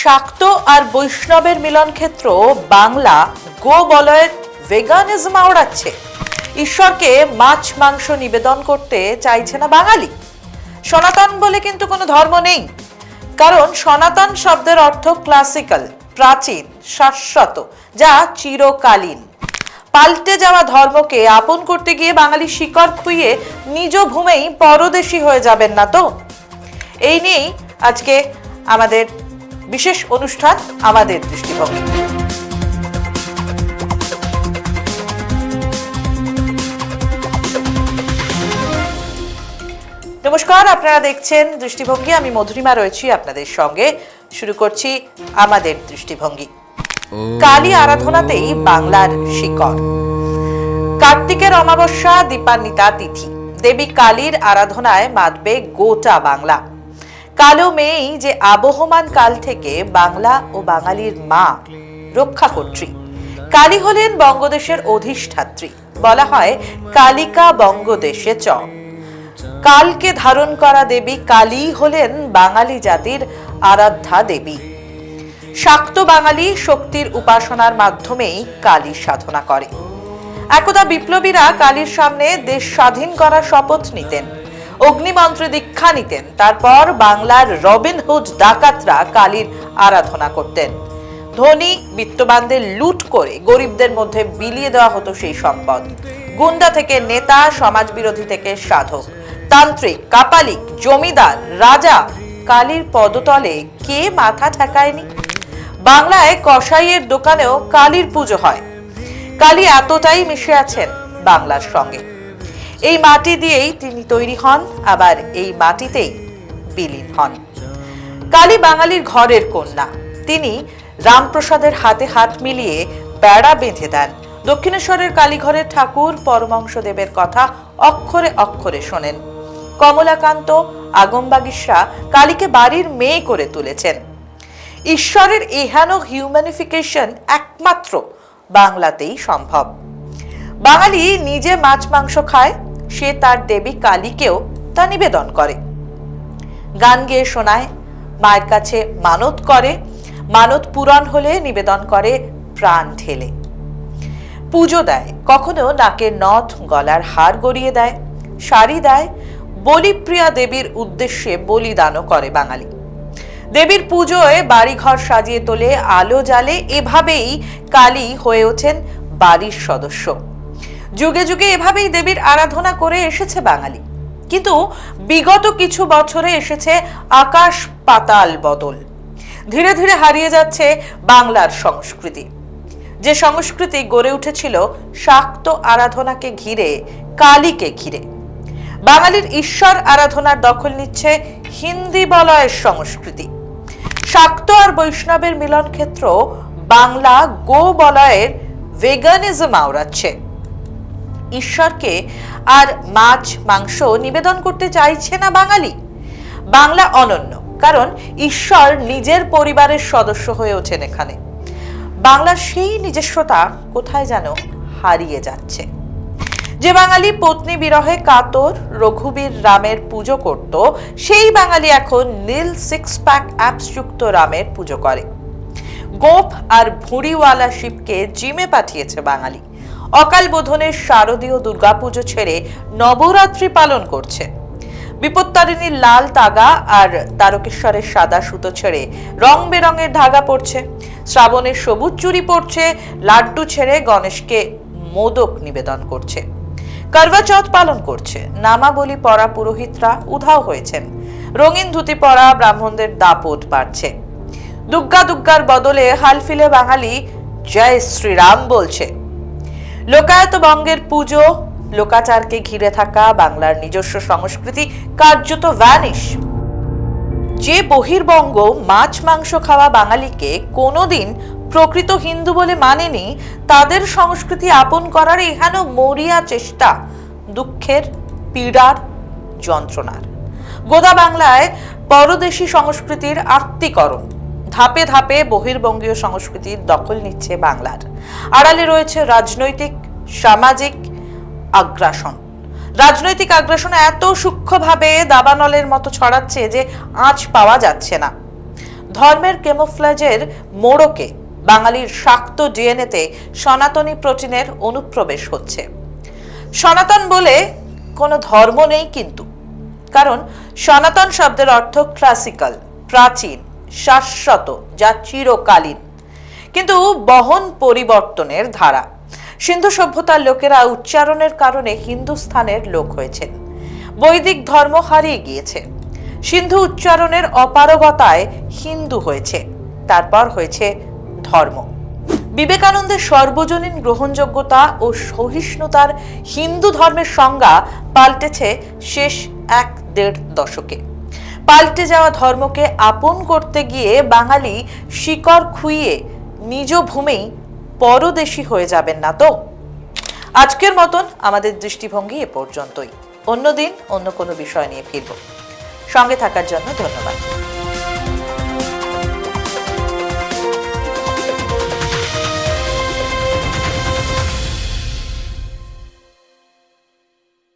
শাক্ত আর বৈষ্ণবের মিলন ক্ষেত্র বাংলা গো বলয়ের ভেগানিজম আওড়াচ্ছে। ঈশ্বরকে মাছ মাংস নিবেদন করতে চাইছে না বাঙালি। সনাতন বলে কিন্তু কোনো ধর্ম নেই। কারণ সনাতন শব্দের অর্থ ক্লাসিক্যাল প্রাচীন, শাশ্বত, যা চিরকালীন। পাল্টে যাওয়া ধর্মকে আপন করতে গিয়ে বাঙালি শিকড় খুইয়ে নিজ ভূমেই পরদেশী হয়ে যাবেন না তো? এই নিয়েই আজকে আমাদের বিশেষ অনুষ্ঠান আমাদের দৃষ্টিভঙ্গি। নমস্কার আপনারা দেখছেন দৃষ্টিভঙ্গি। আমি মধুরিমা রয়েছি আপনাদের সঙ্গে। শুরু করছি আমাদের দৃষ্টিভঙ্গি। কালী আরাধনাতেই বাংলার শিকড়। কার্তিকের অমাবস্যা দীপান্বিতা তিথি। দেবী কালীর আরাধনায় মাতবে গোটা বাংলা। কালো মেয়েই যে আবহমান কাল থেকে বাংলা ও বাঙালির মা রক্ষা কর্ত্রী কালী হলেন বঙ্গদেশের অধিষ্ঠাত্রী। বলা হয় কালিকা বঙ্গদেশে চ। কালকে ধারণ করা দেবী কালী হলেন বাঙালি জাতির আরাধ্যা দেবী। শাক্ত বাঙালি শক্তির উপাসনার মাধ্যমেই কালী সাধনা করে। একদা বিপ্লবীরা কালীর সামনে দেশ স্বাধীন করার শপথ নিতেন। অগ্নিমন্ত্রে দীক্ষা নিতেন। তারপর বাংলার রবিনহুড ডাকাতরা কালীর আরাধনা করতেন। ধনী বিত্তবানদের লুট করে গরিবদের মধ্যে বিলিয়ে দেওয়া হতো সেই সম্পদ। গুন্ডা থেকে নেতা সমাজ বিরোধী থেকে সাধক। তান্ত্রিক, কাপালিক, জমিদার, রাজা, কালীর পদতলে কে মাথা ঠেকায়নি? বাংলায় কসাইয়ের দোকানেও কালীর পুজো হয়। কালী এতটাই মিশে আছেন বাংলার সঙ্গে। এই মাটি দিয়েই তিনি তৈরি হন, আবার এই মাটিতেই বিলীন হন। কালী বাঙালির ঘরের কন্যা, তিনি রামপ্রসাদের হাতে হাত মিলিয়ে বেড়া বেঁধে দেন। দক্ষিণেশ্বরের কালীঘরের ঠাকুর পরমংশ দেবের কথা অক্ষরে অক্ষরে শোনেন। কমলাকান্ত আগমবাগিসরা কালীকে বাড়ির মেয়ে করে তুলেছেন। ঈশ্বরের এহেন হিউম্যানিফিকেশন একমাত্র বাংলাতেই সম্ভব। বাঙালি নিজে মাছ মাংস খায় সে তার দেবী কালীকেও তা নিবেদন করে। গান গেয়ে শোনায়, মায়ের কাছে মানত করে, মানত পূরণ হলে নিবেদন করে প্রাণ ঢেলে। পুজো দেয়, কখনো নাকের নথ গলার হার গড়িয়ে দেয়, শাড়ি দেয়, বলিপ্রিয়া দেবীর উদ্দেশ্যে বলিদানও করে বাঙালি। দেবীর পুজোয় বাড়িঘর সাজিয়ে তোলে, আলো জ্বালে, এভাবেই কালী হয়ে ওঠেন বাড়ির সদস্য। যুগে যুগে এভাবেই দেবীর আরাধনা করে এসেছে বাঙালি। কিন্তু বিগত কিছু বছরে এসেছে আকাশ পাতাল বদল। ধীরে ধীরে হারিয়ে যাচ্ছে বাংলার সংস্কৃতি। যে সংস্কৃতি গড়ে উঠেছিল শাক্ত আরাধনাকে ঘিরে, কালীকে ঘিরে। বাঙালির ঈশ্বর আরাধনার দখল নিচ্ছে হিন্দি বলয়ের সংস্কৃতি। শাক্ত আর বৈষ্ণবের মিলন ক্ষেত্র বাংলা গো বলয়ের ভেগানিজম আওড়াচ্ছে। ঈশ্বরকে আর মাছ, মাংস নিবেদন করতে চাইছে না বাঙালি। বাংলা অনন্য, কারণ ঈশ্বর নিজের পরিবারের সদস্য হয়ে ওঠেন এখানে। বাংলার সেই নিজস্বতা কোথায় যেন হারিয়ে যাচ্ছে। যে বাঙালি পত্নী বিরহে কাতর, রঘুবীর রামের পুজো করত, সেই বাঙালি এখন নীল সিক্স প্যাক অ্যাপস যুক্ত রামের পুজো করে। গোপ আর ভুঁড়িওয়ালা শিবকে জিমে পাঠিয়েছে বাঙালি। অকাল বোধনের শারদীয় দুর্গাপুজো ছেড়ে নবরাত্রি পালন করছে। বিপত্তারিণীর লাল তাগা আর তারকেশ্বরের সাদা সুতো ছেড়ে রং বেরঙের ধাগা পড়ছে শ্রাবণের সবুজ চুরি পড়ছে লাড্ডু ছেড়ে গণেশকে মোদক নিবেদন করছে। করবা চৌথ পালন করছে। নামাবলী পরা পুরোহিতরা উধাও হয়েছেন। রঙিন ধুতি পরা ব্রাহ্মণদের দাপট বাড়ছে। দুগ্গা দুগ্গার বদলে হালফিলে বাঙালি জয় শ্রীরাম বলছে। লোকায়ত বঙ্গের পুজো, লোকাচারকে ঘিরে থাকা বাংলার নিজস্ব সংস্কৃতি কার্যত ভ্যানিশ যে বহির্বঙ্গ মাছ, মাংস খাওয়া বাঙালিকে কোনোদিন প্রকৃত হিন্দু বলে মানেনি, তাদের সংস্কৃতি আপন করার এহেন মরিয়া চেষ্টা, দুঃখের পীড়ার যন্ত্রণার। গোদা বাংলায় পরদেশি সংস্কৃতির আত্মীকরণ, ধাপে ধাপে বহির্বঙ্গীয় সংস্কৃতির দখল নিচ্ছে বাংলার। আড়ালে রয়েছে রাজনৈতিক সামাজিক আগ্রাসন। রাজনৈতিক আগ্রাসন এত সূক্ষ্মভাবে দাবানলের মতো ছড়াচ্ছে যে আঁচ পাওয়া যাচ্ছে না। ধর্মের কেমোফ্লাজের মোড়কে বাঙালির শাক্ত ডিএনএতে সনাতনী প্রোটিনের অনুপ্রবেশ হচ্ছে। সনাতন বলে কোনো ধর্ম নেই কিন্তু, কারণ সনাতন শব্দের অর্থ ক্লাসিক্যাল প্রাচীন, শাশ্বত, যা চিরকালীন। কিন্তু বহন পরিবর্তনের ধারা। সিন্ধু সভ্যতার লোকেরা উচ্চারণের কারণে হিন্দুস্থানের লোক হয়েছেন বৈদিক ধর্ম হারিয়ে গিয়েছে। সিন্ধু উচ্চারণের অপারগতায় হিন্দু হয়েছে। তারপর হয়েছে ধর্ম। বিবেকানন্দের সর্বজনীন গ্রহণযোগ্যতা ও সহিষ্ণুতার হিন্দু ধর্মের সংজ্ঞা পাল্টেছে শেষ এক দেড় দশকে। পাল্টে যাওয়া ধর্মকে আপন করতে গিয়ে বাঙালি শিকড় খুইয়ে নিজ ভূমেই পরদেশী হয়ে যাবেন না তো? আজকের মতন আমাদের দৃষ্টিভঙ্গি এ পর্যন্তই। অন্যদিন অন্য কোনো বিষয় নিয়ে ফিরব। সঙ্গে থাকার জন্য ধন্যবাদ।